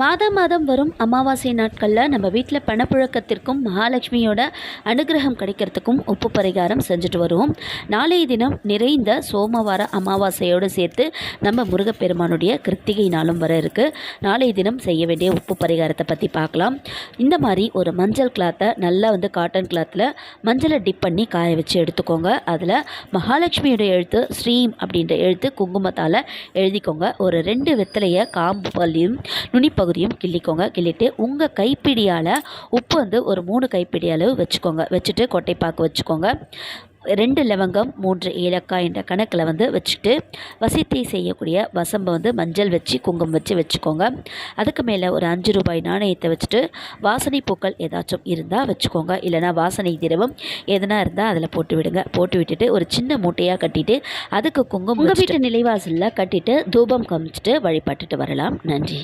மாதம் மாதம் வரும் அமாவாசை நாட்களில் நம்ம வீட்டில் பணப்புழக்கத்திற்கும் மகாலட்சுமியோட அனுகிரகம் கிடைக்கிறதுக்கும் உப்பு பரிகாரம் செஞ்சுட்டு வருவோம். நாளைய தினம் நிறைந்த சோமவார அமாவாசையோடு சேர்த்து நம்ம முருகப்பெருமானுடைய கிருத்திகை நாளும் வர இருக்குது நாளைய தினம் செய்ய வேண்டிய உப்பு பரிகாரத்தை பற்றி பார்க்கலாம். இந்த மாதிரி ஒரு மஞ்சள் கிளாத்தை நல்லா வந்து காட்டன் கிளாத்தில் மஞ்சளை டிப் பண்ணி காய வச்சு எடுத்துக்கோங்க. அதில் மகாலட்சுமியுடைய எழுத்து ஸ்ரீம் அப்படின்ற எழுத்து குங்குமத்தால் எழுதிக்கோங்க. ஒரு ரெண்டு வெத்தலையை காம்பு பள்ளியும் நுனிப்பகுதியும் கிள்ளிக்கோங்க. கிள்ளிட்டு உங்கள் கைப்பிடியால் உப்பு வந்து ஒரு மூணு கைப்பிடி அளவு வச்சுக்கோங்க. வச்சுட்டு கொட்டைப்பாக்கு வச்சுக்கோங்க. ரெண்டு லவங்கம் மூன்று ஏலக்காய் என்ற கணக்கில் வந்து வச்சுட்டு வசித்தை செய்யக்கூடிய வசம்பை வந்து மஞ்சள் வச்சு குங்குமம் வச்சு வச்சுக்கோங்க. அதுக்கு மேலே ஒரு அஞ்சு ரூபாய் நாணயத்தை வச்சுட்டு வாசனை பூக்கள் ஏதாச்சும் இருந்தால் வச்சுக்கோங்க. இல்லைனா வாசனை திரவம் எதனா இருந்தால் அதில் போட்டு விடுங்க. போட்டு விட்டுட்டு ஒரு சின்ன மூட்டையாக கட்டிட்டு அதுக்கு குங்குமம் உங்கள் வீட்டு நிலைவாசலில் கட்டிட்டு தூபம் காமிச்சிட்டு வழிபட்டுட்டு வரலாம். நன்றி.